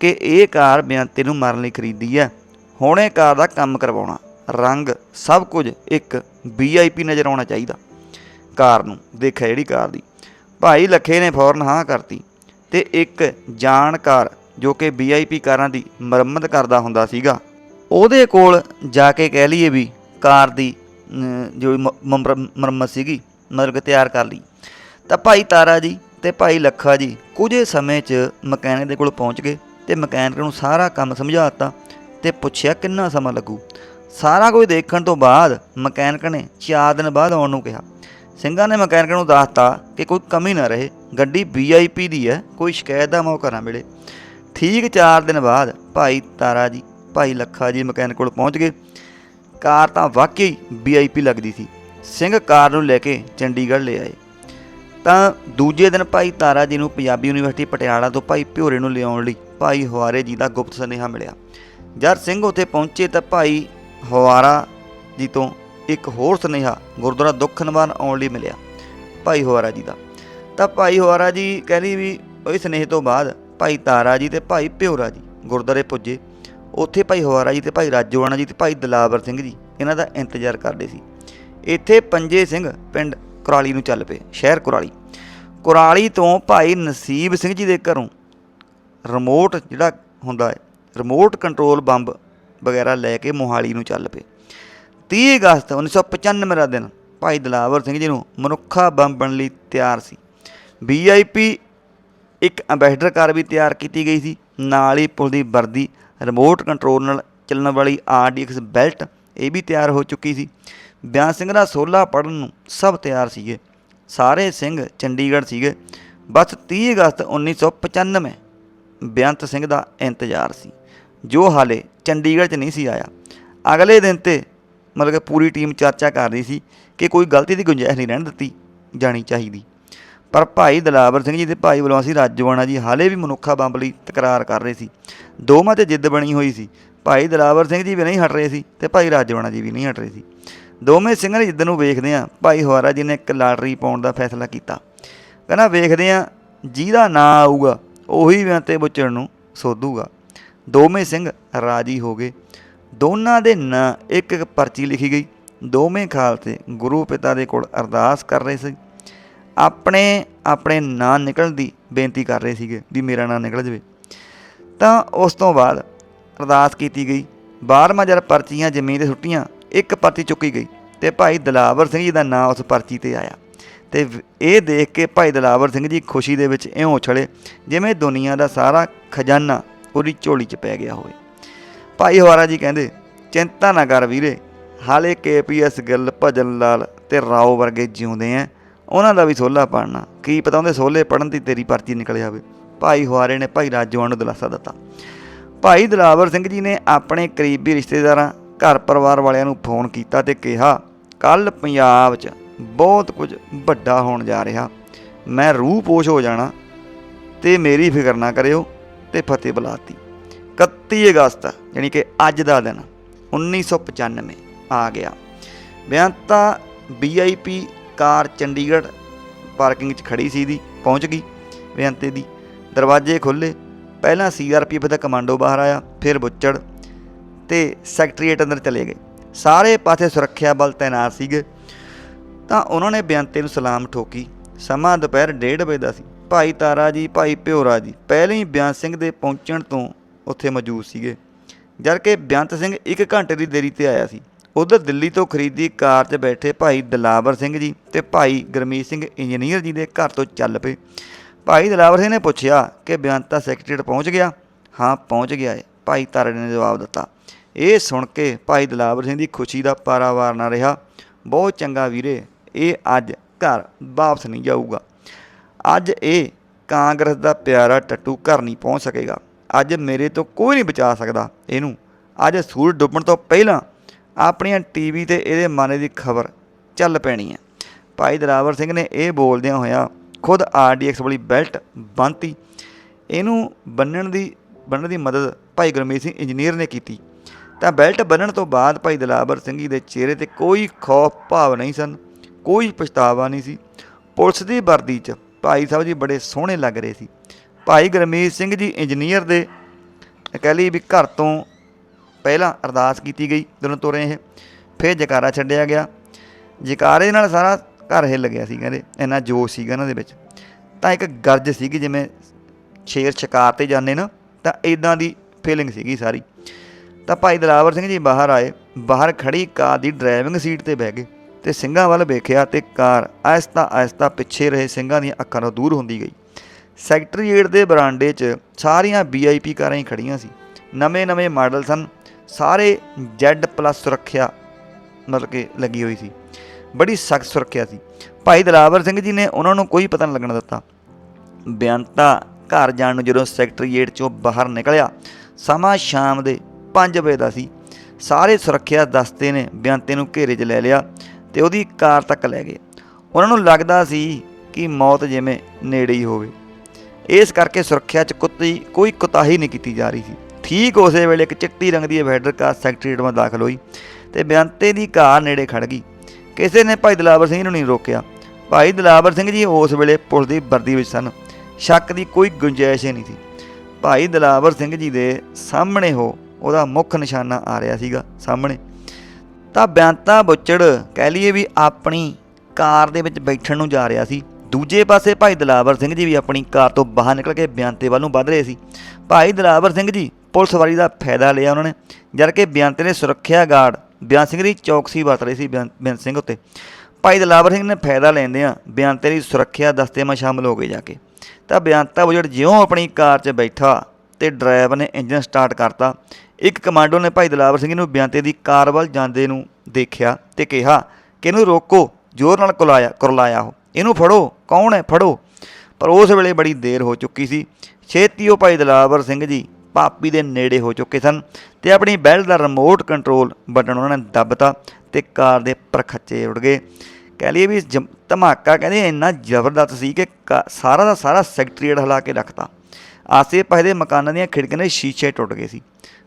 ਕਿ ਇਹ ਕਾਰ ਬੇਅੰਤੇ ਨੂੰ ਮਾਰਨ ਲਈ ਖਰੀਦੀ ਹੈ ਹੁਣੇ ਕਾਰ ਦਾ ਕੰਮ ਕਰਵਾਉਣਾ। ਰੰਗ ਸਭ ਕੁਝ ਇੱਕ ਵੀਆਈਪੀ ਨਜ਼ਰ ਆਉਣਾ ਚਾਹੀਦਾ। ਕਾਰ ਨੂੰ ਦੇਖਿਆ ਜਿਹੜੀ ਕਾਰ ਦੀ। ਭਾਈ ਲੱਖੇ ਨੇ ਫੌਰਨ ਹਾਂ ਕਰਤੀ ਤੇ ਇੱਕ ਜਾਣਕਾਰ ਜੋ ਕਿ ਵੀਆਈਪੀ ਕਾਰਾਂ ਦੀ ਮੁਰੰਮਤ ਕਰਦਾ ਹੁੰਦਾ ਸੀਗਾ। ਉਹਦੇ ਕੋਲ ਜਾ ਕੇ ਕਹਿ ਲਈਏ ਵੀ ਕਾਰ ਦੀ ਜੋ ਮ- ਮੁਰੰਮਤ ਸੀਗੀ ਮਤਲਬ ਕਿ ਤਿਆਰ ਕਰ ਲਈ। ਤਾਂ ਭਾਈ ਤਾਰਾ ਜੀ ਤੇ ਭਾਈ ਲੱਖਾ ਜੀ ਕੁਝ ਸਮੇਂ 'ਚ ਮਕੈਨਿਕ ਦੇ ਕੋਲ ਪਹੁੰਚ ਗਏ ਤੇ ਮਕੈਨਿਕ ਨੂੰ ਸਾਰਾ ਕੰਮ ਸਮਝਾਤਾ ਤੇ ਪੁੱਛਿਆ ਕਿੰਨਾ ਸਮਾਂ ਲੱਗੂ। ਸਾਰਾ ਕੁਝ ਦੇਖਣ ਤੋਂ ਬਾਅਦ ਮਕੈਨਿਕ ਨੇ 4 ਦਿਨ ਬਾਅਦ ਆਉਣ ਨੂੰ ਕਿਹਾ। ਸਿੰਘਾਂ ਨੇ ਮਕੈਨਿਕ ਨੂੰ ਦੱਸਤਾ ਕਿ ਕੋਈ ਕਮੀ ਨਾ ਰਹੇ, ਗੱਡੀ ਵੀਆਈਪੀ ਦੀ ਹੈ, ਕੋਈ ਸ਼ਿਕਾਇਤ ਦਾ ਮੌਕਾ ਨਾ ਮਿਲੇ। ਠੀਕ 4 ਦਿਨ ਬਾਅਦ ਭਾਈ ਤਾਰਾ ਜੀ, ਭਾਈ ਲੱਖਾ ਜੀ ਮਕੈਨਿਕ ਕੋਲ ਪਹੁੰਚ ਗਏ। ਕਾਰ ਤਾਂ ਵਾਕਈ ਵੀਆਈਪੀ ਲੱਗਦੀ ਸੀ। ਸਿੰਘ ਕਾਰ ਨੂੰ ਲੈ ਕੇ ਚੰਡੀਗੜ੍ਹ ਲੈ ਆਏ। ਤਾਂ ਦੂਜੇ ਦਿਨ ਭਾਈ ਤਾਰਾ ਜੀ ਨੂੰ ਪੰਜਾਬੀ ਯੂਨੀਵਰਸਿਟੀ ਪਟਿਆਲਾ ਤੋਂ ਭਾਈ ਭਿਓਰੇ ਨੂੰ ਲਿਆਉਣ ਲਈ ਭਾਈ ਹਵਾਰੇ ਜੀ ਦਾ ਗੁਪਤ ਸੁਨੇਹਾ ਮਿਲਿਆ। ਜਦ ਸਿੰਘ ਉੱਥੇ ਪਹੁੰਚੇ ਤਾਂ ਭਾਈ ਹਵਾਰਾ ਜੀ ਤੋਂ ਇੱਕ ਹੋਰ ਸੁਨੇਹਾ ਗੁਰਦੁਆਰਾ ਦੁੱਖ ਨਿਵਾਰਨ ਆਉਣ ਲਈ ਮਿਲਿਆ, ਭਾਈ ਹਵਾਰਾ ਜੀ ਦਾ। ਤਾਂ ਭਾਈ ਹਵਾਰਾ ਜੀ ਕਹਿੰਦੀ ਵੀ, ਇਸ ਸੁਨੇਹੇ ਤੋਂ ਬਾਅਦ ਭਾਈ ਤਾਰਾ ਜੀ ਤੇ ਭਾਈ ਭਿਓਰਾ ਜੀ, ਗੁਰਦੁਆਰੇ ਪੁੱਜੇ। ਉੱਥੇ ਭਾਈ ਹਵਾਰਾ ਜੀ ਤੇ ਭਾਈ ਰਾਜੋਆਣਾ ਜੀ ਤੇ ਭਾਈ ਦਲਾਵਰ ਸਿੰਘ ਜੀ, ਇਹਨਾਂ ਦਾ ਇੰਤਜ਼ਾਰ ਕਰਦੇ ਸੀ। ਇੱਥੇ ਪੰਜੇ ਸਿੰਘ ਪਿੰਡ ਕੁਰਾਲੀ ਨੂੰ ਚੱਲ ਪਏ, ਸ਼ਹਿਰ ਕੁਰਾਲੀ। ਕੁਰਾਲੀ ਤੋਂ ਭਾਈ ਨਸੀਬ ਸਿੰਘ ਜੀ ਦੇ ਘਰੋਂ ਰਿਮੋਟ ਜਿਹੜਾ ਹੁੰਦਾ ਹੈ ਰਿਮੋਟ ਕੰਟਰੋਲ ਬੰਬ ਵਗੈਰਾ ਲੈ ਕੇ ਮੋਹਾਲੀ ਨੂੰ ਚੱਲ ਪਏ। 30 ਅਗਸਤ 1995 ਦਾ ਦਿਨ ਭਾਈ ਦਲਾਵਰ ਸਿੰਘ ਜੀ ਨੂੰ ਮਨੁੱਖਾ ਬੰਬ ਬਣਨ ਲਈ ਤਿਆਰ ਸੀ। ਵੀਆਈਪੀ ਇੱਕ ਅੰਬੈਸਡਰ ਕਾਰ ਵੀ ਤਿਆਰ ਕੀਤੀ ਗਈ ਸੀ। ਨਾਲ ਹੀ ਪੁਲ ਦੀ ਵਰਦੀ ਰਿਮੋਟ ਕੰਟਰੋਲ ਨਾਲ ਚੱਲਣ ਵਾਲੀ ਆਰਡੀਐਕਸ ਬੈਲਟ ਇਹ ਵੀ ਤਿਆਰ ਹੋ ਚੁੱਕੀ ਸੀ। ਬਿਆਨ ਸਿੰਘ ਦਾ ਸੋਲਾ ਪੜਨ ਨੂੰ ਸਭ ਤਿਆਰ ਸੀਗੇ। ਸਾਰੇ ਸਿੰਘ ਚੰਡੀਗੜ੍ਹ ਸੀਗੇ। ਬਸ 30 ਅਗਸਤ 1995 ਬੇਅੰਤ ਸਿੰਘ ਦਾ ਇੰਤਜ਼ਾਰ ਸੀ, ਜੋ ਹਾਲੇ ਚੰਡੀਗੜ੍ਹ 'ਚ ਨਹੀਂ ਸੀ ਆਇਆ। ਅਗਲੇ ਦਿਨ ਤੇ ਮਤਲਬ ਕਿ ਪੂਰੀ ਟੀਮ ਚਰਚਾ ਕਰ ਰਹੀ ਸੀ ਕਿ ਕੋਈ ਗਲਤੀ ਦੀ ਗੁੰਜਾਇਸ਼ ਨਹੀਂ ਰਹਿਣ ਦਿੱਤੀ ਜਾਣੀ ਚਾਹੀਦੀ। ਪਰ ਭਾਈ ਦਲਾਵਰ ਸਿੰਘ ਜੀ ਤੇ ਭਾਈ ਬਲਵੰਤ ਰਾਜਵਾਨਾ ਜੀ ਹਾਲੇ ਵੀ ਮਨੁੱਖਾ ਬੰਬ ਲਈ ਤਕਰਾਰ ਕਰ ਰਹੇ ਸੀ। ਦੋਵਾਂ ਤੇ ਜਿੱਦ ਬਣੀ ਹੋਈ ਸੀ। ਭਾਈ ਦਲਾਵਰ ਸਿੰਘ ਜੀ ਵੀ ਨਹੀਂ ਹਟ ਰਹੇ ਸੀ ਤੇ ਭਾਈ ਰਾਜਵਾਨਾ ਜੀ ਵੀ ਨਹੀਂ ਹਟ ਰਹੇ ਸੀ। ਦੋਵੇਂ ਸਿੰਘਾਂ ਦੀ ਜਿੱਦ ਨੂੰ ਵੇਖਦੇ ਆ ਭਾਈ ਹਵਾਰਾ ਜੀ ਨੇ ਇੱਕ ਲਾਟਰੀ ਪਾਉਣ ਦਾ ਫੈਸਲਾ ਕੀਤਾ। ਕਹਿੰਦਾ ਵੇਖਦੇ ਆ ਜਿਹਦਾ ਨਾਂ ਆਊਗਾ, ਉਹੀ ਵਿਆਂਤੇ ਬੁੱਚਣ ਨੂੰ ਸੋਧੂਗਾ। ਦੋਵੇਂ ਸਿੰਘ ਰਾਜੀ ਹੋ ਗਏ। ਦੋਨਾਂ ਦੇ ਨਾਂ ਇੱਕ ਇੱਕ ਪਰਚੀ ਲਿਖੀ ਗਈ। ਦੋਵੇਂ ਖਾਲਸੇ ਗੁਰੂ ਪਿਤਾ ਦੇ ਕੋਲ ਅਰਦਾਸ ਕਰ ਰਹੇ ਸੀ। ਆਪਣੇ ਆਪਣੇ ਨਾਂ ਨਿਕਲਣ ਦੀ ਬੇਨਤੀ ਕਰ ਰਹੇ ਸੀਗੇ ਵੀ ਮੇਰਾ ਨਾਂ ਨਿਕਲ ਜਾਵੇ। ਤਾਂ ਉਸ ਤੋਂ ਬਾਅਦ ਅਰਦਾਸ ਕੀਤੀ ਗਈ। ਬਾਰ੍ਹਵਾਂ ਜਦ ਪਰਚੀਆਂ ਜ਼ਮੀਨ ਤੇ ਸੁੱਟੀਆਂ, ਇੱਕ ਪਰਚੀ ਚੁੱਕੀ ਗਈ ਤੇ ਭਾਈ ਦਲਾਵਰ ਸਿੰਘ ਜੀ ਦਾ ਨਾਂ ਉਸ ਪਰਚੀ ਤੇ ਆਇਆ। ਤੇ ਇਹ ਦੇਖ ਕੇ ਭਾਈ ਦਲਾਵਰ ਸਿੰਘ ਜੀ ਖੁਸ਼ੀ ਦੇ ਵਿੱਚ ਇਉਂ ਉਛਲੇ ਜਿਵੇਂ ਦੁਨੀਆ ਦਾ ਸਾਰਾ ਖਜ਼ਾਨਾ ਉਹਦੀ ਝੋਲੀ 'ਚ ਪੈ ਗਿਆ ਹੋਵੇ। ਭਾਈ ਹਵਾਰਾ ਜੀ ਕਹਿੰਦੇ, ਚਿੰਤਾ ਨਾ ਕਰ ਵੀਰੇ, ਹਾਲੇ ਕੇਪੀਐਸ ਗਿੱਲ ਭਜਨ ਲਾਲ ਤੇ ਰਾਓ ਵਰਗੇ ਜਿਉਂਦੇ ਆ ਉਹਨਾਂ ਦਾ ਵੀ ਸੋਲਾ ਪੜਨਾ ਕੀ ਪਤਾ ਉਹਦੇ ਸੋਲੇ ਪੜਨ ਦੀ ਤੇਰੀ ਪਰਚੀ ਨਿਕਲ ਜਾਵੇ। ਭਾਈ ਹੁਆਰੇ ਨੇ ਭਾਈ ਰਾਜਵਾਨ ਨੂੰ ਦਿਲਾਸਾ ਦਿੱਤਾ। ਭਾਈ ਦਲਾਵਰ ਸਿੰਘ ਜੀ ਨੇ ਆਪਣੇ ਕਰੀਬੀ ਰਿਸ਼ਤੇਦਾਰਾਂ, ਘਰ ਪਰਿਵਾਰ ਵਾਲਿਆਂ ਨੂੰ ਫੋਨ ਕੀਤਾ ਤੇ ਕਿਹਾ ਕੱਲ ਪੰਜਾਬ 'ਚ ਬਹੁਤ ਕੁਝ ਵੱਡਾ ਹੋਣ ਜਾ ਰਿਹਾ। ਮੈਂ ਰੂਹ ਪੋਸ਼ ਹੋ ਜਾਣਾ ਤੇ ਮੇਰੀ ਫਿਕਰ ਨਾ ਕਰਿਓ ਤੇ ਫਤਿਹ ਬੁਲਾਤੀ। 31 ਅਗਸਤ ਯਾਨੀ ਕਿ ਅੱਜ ਦਾ ਦਿਨ 1995 ਆ ਗਿਆ। ਬਿਆਨ ਤਾਂ ਵੀਆਈਪੀ ਕਾਰ ਚੰਡੀਗੜ੍ਹ ਪਾਰਕਿੰਗ 'ਚ ਖੜੀ ਸੀ ਦੀ, ਪਹੁੰਚ ਗਈ ਬੇਅੰਤੇ ਦੀ। ਦਰਵਾਜ਼ੇ ਖੁੱਲੇ ਪਹਿਲਾਂ ਸੀਆਰਪੀਐਫ ਦਾ ਕਮਾਂਡੋ ਬਾਹਰ ਆਇਆ, ਫਿਰ ਬੁੱਚੜ ਤੇ ਸੈਕਟਰੀਏਟ ਅੰਦਰ ਚਲੇ ਗਏ। ਸਾਰੇ ਪਾਸੇ ਸੁਰੱਖਿਆ ਬਲ ਤਾਇਨਾਤ ਸੀਗੇ। ਤਾਂ ਉਹਨਾਂ ਨੇ ਬੇਅੰਤੇ ਨੂੰ ਸਲਾਮ ਠੋਕੀ। ਸਮਾਂ ਦੁਪਹਿਰ 1:30 ਵਜੇ ਦਾ ਸੀ। ਭਾਈ ਤਾਰਾ ਜੀ, ਭਾਈ ਭਿਓਰਾ ਜੀ, ਪਹਿਲਾਂ ਹੀ ਬਿਆਨ ਸਿੰਘ ਦੇ ਪਹੁੰਚਣ ਤੋਂ ਉੱਥੇ ਮੌਜੂਦ ਸੀਗੇ। ਜਦ ਕਿ ਬੇਅੰਤ ਸਿੰਘ 1 ਘੰਟੇ ਦੀ ਦੇਰੀ ਤੇ ਆਇਆ ਸੀ। ਉਧਰ ਦਿੱਲੀ ਤੋਂ ਖਰੀਦੀ ਕਾਰ 'ਚ ਬੈਠੇ ਭਾਈ ਦਲਾਵਰ ਸਿੰਘ ਜੀ ਤੇ ਭਾਈ ਗਰਮੀਤ ਸਿੰਘ ਇੰਜੀਨੀਅਰ ਜੀ ਦੇ ਘਰ ਤੋਂ ਚੱਲ ਪਏ। ਭਾਈ ਦਲਾਵਰ ਸਿੰਘ ਨੇ ਪੁੱਛਿਆ ਕਿ ਬਿਆੰਤਾ ਸੈਕਟਰੀਏਟ ਪਹੁੰਚ ਗਿਆ? ਹਾਂ, ਪਹੁੰਚ ਗਿਆ ਏ, ਭਾਈ ਤਾਰੇ ਨੇ ਜਵਾਬ ਦਿੱਤਾ। ਇਹ ਸੁਣ ਕੇ ਭਾਈ ਦਲਾਵਰ ਸਿੰਘ ਦੀ ਖੁਸ਼ੀ ਦਾ ਪਾਰਾਵਾਰ ਨਾ ਰਿਹਾ। ਬਹੁਤ ਚੰਗਾ ਵੀਰੇ, ਇਹ ਅੱਜ ਘਰ ਵਾਪਸ ਨਹੀਂ ਜਾਊਗਾ। ਅੱਜ ਇਹ ਕਾਂਗਰਸ ਦਾ ਪਿਆਰਾ ਟੱਟੂ ਘਰ ਨਹੀਂ ਪਹੁੰਚ ਸਕੇਗਾ। ਅੱਜ ਮੇਰੇ ਤੋਂ ਕੋਈ ਨਹੀਂ ਬਚਾ ਸਕਦਾ। ਇਹਨੂੰ ਅੱਜ ਸੂਰਜ ਡੁੱਬਣ ਤੋਂ ਪਹਿਲਾਂ ਆਪਣੀਆਂ ਟੀਵੀ ਤੇ ਇਹਦੇ ਮਨ ਦੀ ਖਬਰ ਚੱਲ ਪੈਣੀ ਹੈ। ਭਾਈ ਦਰਾਵਰ ਸਿੰਘ ਨੇ ਇਹ ਬੋਲਦਿਆਂ ਹੋਇਆ ਖੁਦ ਆਰਡੀਐਕਸ ਵਾਲੀ ਬੈਲਟ ਬੰਨਤੀ। ਇਹਨੂੰ ਬੰਨਣ ਦੀ ਬੰਨਣ ਦੀ ਮਦਦ ਭਾਈ ਗੁਰਮੀਤ ਸਿੰਘ ਇੰਜੀਨੀਅਰ ਨੇ ਕੀਤੀ। ਤਾਂ ਬੈਲਟ ਬੰਨਣ ਤੋਂ ਬਾਅਦ ਭਾਈ ਦਲਾਵਰ ਸਿੰਘ ਜੀ ਦੇ ਚਿਹਰੇ ਤੇ ਕੋਈ ਖੌਫ ਭਾਵ ਨਹੀਂ ਸਨ, ਕੋਈ ਪਛਤਾਵਾ ਨਹੀਂ ਸੀ। ਪੁਲਿਸ ਦੀ ਵਰਦੀ 'ਚ ਭਾਈ ਸਾਹਿਬ ਜੀ ਬੜੇ ਸੋਹਣੇ ਲੱਗ ਰਹੇ ਸੀ। ਭਾਈ ਗੁਰਮੀਤ ਸਿੰਘ ਜੀ ਇੰਜੀਨੀਅਰ ਦੇ, ਕਹਿ ਲਈ ਵੀ ਘਰ ਤੋਂ ਪਹਿਲਾਂ ਅਰਦਾਸ ਕੀਤੀ ਗਈ, ਜਦੋਂ ਤੁਰੇ ਇਹ, ਫਿਰ ਜਕਾਰਾ ਛੱਡਿਆ ਗਿਆ। ਜਕਾਰੇ ਨਾਲ ਸਾਰਾ ਘਰ ਹਿੱਲ ਗਿਆ ਸੀ ਕਹਿੰਦੇ, ਇੰਨਾ ਜੋਸ਼ ਸੀਗਾ ਇਹਨਾਂ ਦੇ ਵਿੱਚ। ਤਾਂ ਇੱਕ ਗਰਜ ਸੀਗੀ, ਜਿਵੇਂ ਸ਼ੇਰ ਸ਼ਿਕਾਰ ਤੇ ਜਾਂਦੇ ਨਾ, ਤਾਂ ਇਦਾਂ ਦੀ ਫੀਲਿੰਗ ਸੀਗੀ ਸਾਰੀ। ਤਾਂ ਭਾਈ ਦਲਾਵਰ ਸਿੰਘ ਜੀ ਬਾਹਰ ਆਏ, ਬਾਹਰ ਖੜੀ ਕਾਰ ਦੀ ਡਰਾਈਵਿੰਗ ਸੀਟ ਤੇ ਬਹਿ ਗਏ ਤੇ ਸਿੰਘਾਂ ਵੱਲ ਵੇਖਿਆ ਤੇ ਕਾਰ ਆਇਸਤਾ ਆਹਿਸਤਾ ਪਿੱਛੇ ਰਹੇ, ਸਿੰਘਾਂ ਦੀਆਂ ਅੱਖਾਂ ਤੋਂ ਦੂਰ ਹੁੰਦੀ ਗਈ। ਸੈਕਟਰੀਏਟ ਦੇ ਬਰਾਂਡੇ 'ਚ ਸਾਰੀਆਂ ਵੀਆਈਪੀ ਕਾਰਾਂ ਹੀ ਖੜੀਆਂ ਸੀ। ਨਵੇਂ-ਨਵੇਂ ਮਾਡਲ ਸਨ ਸਾਰੇ Z ਪਲੱਸ ਸੁਰੱਖਿਆ ਮਤਲਬ ਕਿ ਲੱਗੀ ਹੋਈ ਸੀ। ਬੜੀ ਸਖਤ ਸੁਰੱਖਿਆ ਸੀ। ਭਾਈ ਦਲਾਵਰ ਸਿੰਘ ਜੀ ਨੇ ਉਹਨਾਂ ਨੂੰ ਕੋਈ ਪਤਾ ਨਹੀਂ ਲੱਗਣ ਦਿੱਤਾ। ਬਿਆੰਤਾ ਘਰ ਜਾਣ ਨੂੰ ਜਦੋਂ ਸੈਕਟਰੀਏਟ ਚੋਂ ਬਾਹਰ ਨਿਕਲਿਆ, ਸਮਾਂ ਸ਼ਾਮ ਦੇ 5 ਵਜੇ ਦਾ ਸੀ। ਸਾਰੇ ਸੁਰੱਖਿਆ ਦਸਤੇ ਨੇ ਬਿਆੰਤੇ ਨੂੰ ਘੇਰੇ 'ਚ ਲੈ ਲਿਆ ਤੇ ਉਹਦੀ ਕਾਰ ਤੱਕ ਲੈ ਗਏ। ਉਹਨਾਂ ਨੂੰ ਲੱਗਦਾ ਸੀ ਕਿ ਮੌਤ ਜਿਵੇਂ ਨੇੜੇ ਹੀ ਹੋਵੇ। ਇਸ ਕਰਕੇ ਸੁਰੱਖਿਆ 'ਚ ਕੁੱਤੀ ਕੋਈ ਕੁਤਾਹੀ ਨਹੀਂ ਕੀਤੀ ਜਾ ਰਹੀ ਸੀ। ਠੀਕ ਉਸੇ ਵੇਲੇ ਇੱਕ ਚਿੱਟੀ ਰੰਗ ਦੀ ਅਵੈਡਰ ਕਾਰ ਸੈਕਟਰੀਏਟ ਵਿੱਚ ਦਾਖਲ ਹੋਈ ਤੇ ਬਿਆੰਤੇ ਦੀ ਕਾਰ ਨੇੜੇ ਖੜ ਗਈ। ਕਿਸੇ ਨੇ ਭਾਈ ਦਲਾਵਰ ਸਿੰਘ ਨੂੰ ਨਹੀਂ ਰੋਕਿਆ। ਭਾਈ ਦਲਾਵਰ ਸਿੰਘ ਜੀ ਉਸ ਵੇਲੇ ਪੁਲਿਸ ਦੀ ਵਰਦੀ ਵਿੱਚ ਸਨ। ਸ਼ੱਕ ਦੀ ਕੋਈ ਗੁੰਜਾਇਸ਼ ਹੀ ਨਹੀਂ ਸੀ। ਭਾਈ ਦਲਾਵਰ ਸਿੰਘ ਜੀ ਦੇ ਸਾਹਮਣੇ ਹੋ ਉਹਦਾ ਮੁੱਖ ਨਿਸ਼ਾਨਾ ਆ ਰਿਹਾ ਸੀਗਾ, ਸਾਹਮਣੇ। ਤਾਂ ਬਿਆੰਤਾ ਬੁੱਚੜ ਕਹਿ ਲਈਏ ਵੀ ਆਪਣੀ ਕਾਰ ਦੇ ਵਿੱਚ ਬੈਠਣ ਨੂੰ ਜਾ ਰਿਹਾ ਸੀ। ਦੂਜੇ ਪਾਸੇ ਭਾਈ ਦਲਾਵਰ ਸਿੰਘ ਜੀ ਵੀ ਆਪਣੀ ਕਾਰ ਤੋਂ ਬਾਹਰ ਨਿਕਲ ਕੇ ਬਿਆੰਤੇ ਵੱਲ ਨੂੰ ਵੱਧ ਰਹੇ ਸੀ। ਭਾਈ ਦਲਾਵਰ ਸਿੰਘ ਜੀ ਪੁਲਿਸ ਵਾਰੀ ਦਾ ਫਾਇਦਾ ਲਿਆ ਉਹਨਾਂ ਨੇ, ਜਦ ਕਿ ਬਿਆੰਤੇ ਨੇ ਸੁਰੱਖਿਆ ਗਾਰਡ ਬਿਆਨ ਸਿੰਘ ਦੀ ਚੌਕਸੀ ਵਰਤ ਰਹੀ ਸੀ ਬਿਆਨ ਬਿਆਨ ਸਿੰਘ ਉੱਤੇ। ਭਾਈ ਦਲਾਵਰ ਸਿੰਘ ਨੇ ਫਾਇਦਾ ਲੈਂਦੇ ਲੈਂਦਿਆਂ ਬਿਆੰਤੇ ਦੀ ਸੁਰੱਖਿਆ ਦਸਤੇ ਵਿੱਚ ਸ਼ਾਮਲ ਹੋ ਗਏ ਜਾ ਕੇ। ਤਾਂ ਬਿਆੰਤਾ ਬੁਝੜ ਜਿਉਂ ਆਪਣੀ ਕਾਰ 'ਚ ਬੈਠਾ ਤੇ ਡਰਾਈਵਰ ਨੇ ਇੰਜਨ ਸਟਾਰਟ ਕਰਤਾ, ਇੱਕ ਕਮਾਂਡੋ ਨੇ ਭਾਈ ਦਲਾਵਰ ਸਿੰਘ ਨੂੰ ਬਿਆੰਤੇ ਦੀ ਕਾਰ ਵੱਲ ਜਾਂਦੇ ਨੂੰ ਦੇਖਿਆ ਤੇ ਕਿਹਾ ਕਿ ਇਹਨੂੰ ਰੋਕੋ, ਜ਼ੋਰ ਨਾਲ ਕੁਲਾਇਆ, ਕੁਰਲਾਇਆ ਉਹ। ਇਹਨੂੰ ਫੜੋ, ਕੌਣ ਹੈ? ਫੜੋ। ਪਰ ਉਸ ਵੇਲੇ ਬੜੀ ਦੇਰ ਹੋ ਚੁੱਕੀ ਸੀ। ਛੇਤੀ ਉਹ ਭਾਈ ਦਲਾਵਰ ਸਿੰਘ ਜੀ ਪਾਪੀ ਦੇ ਨੇੜੇ ਹੋ ਚੁੱਕੇ ਸਨ ਤੇ ਆਪਣੀ ਬੈਲਟ ਦਾ ਰਿਮੋਟ ਕੰਟਰੋਲ ਬਟਨ ਉਹਨਾਂ ਨੇ ਦੱਬਤਾ ਤੇ ਕਾਰ ਦੇ ਪਰਖੱਚੇ ਉੱਡ ਗਏ। ਕਹਿ ਲਈਏ ਵੀ ਜਮ- ਧਮਾਕਾ ਕਹਿੰਦੇ ਇੰਨਾ ਜ਼ਬਰਦਸਤ ਸੀ ਕਿ ਕਾ- ਸਾਰਾ ਦਾ ਸਾਰਾ ਸੈਕਟਰੀਏਟ ਹਿਲਾ ਕੇ ਰੱਖਤਾ। ਆਸੇ ਪਾਸੇ ਦੇ ਮਕਾਨਾਂ ਦੀਆਂ ਖਿੜਕੀਆਂ ਦੇ ਸ਼ੀਸ਼ੇ ਟੁੱਟ ਗਏ ਸੀ।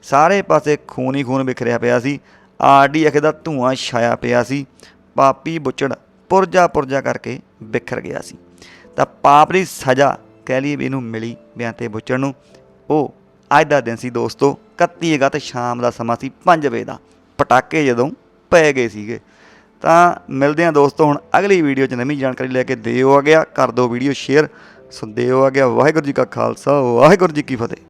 ਸਾਰੇ ਪਾਸੇ ਖੂਨ ਹੀ ਖੂਨ ਵਿਖਰਿਆ ਪਿਆ ਸੀ। ਆਰਡੀਐਕ ਦਾ ਧੂਆਂ ਛਾਇਆ ਪਿਆ ਸੀ। ਪਾਪੀ ਬੁੱਚੜ ਪੁਰਜਾ ਪੁਰਜਾ ਕਰਕੇ ਵਿਖਰ ਗਿਆ ਸੀ। ਤਾਂ ਪਾਪ ਦੀ ਸਜ਼ਾ ਕਹਿ ਲਈਏ ਵੀ ਇਹਨੂੰ ਮਿਲੀ ਬਿਆੰਤੇ ਬੁੱਚੜ ਨੂੰ। ਉਹ ਅੱਜ ਦਾ ਦਿਨ ਸੀ ਦੋਸਤੋ 31 ਅਗਸਤ ਸ਼ਾਮ ਦਾ ਸਮਾਂ ਸੀ 5 ਵਜੇ ਦਾ। ਪਟਾਕੇ ਜਦੋਂ ਪੈ ਗਏ ਸੀਗੇ। ਤਾਂ ਮਿਲਦੇ ਹਾਂ ਦੋਸਤੋ ਹੁਣ ਅਗਲੀ ਵੀਡੀਓ 'ਚ ਨਵੀਂ ਜਾਣਕਾਰੀ ਲੈ ਕੇ। ਦਿਓ ਆ ਗਿਆ, ਕਰ ਦਿਓ ਵੀਡੀਓ ਸ਼ੇਅਰ। ਸੋ ਦਿਓ ਆ ਗਿਆ, ਵਾਹਿਗੁਰੂ ਜੀ ਕਾ ਖਾਲਸਾ, ਵਾਹਿਗੁਰੂ ਜੀ ਕੀ ਫਤਿਹ।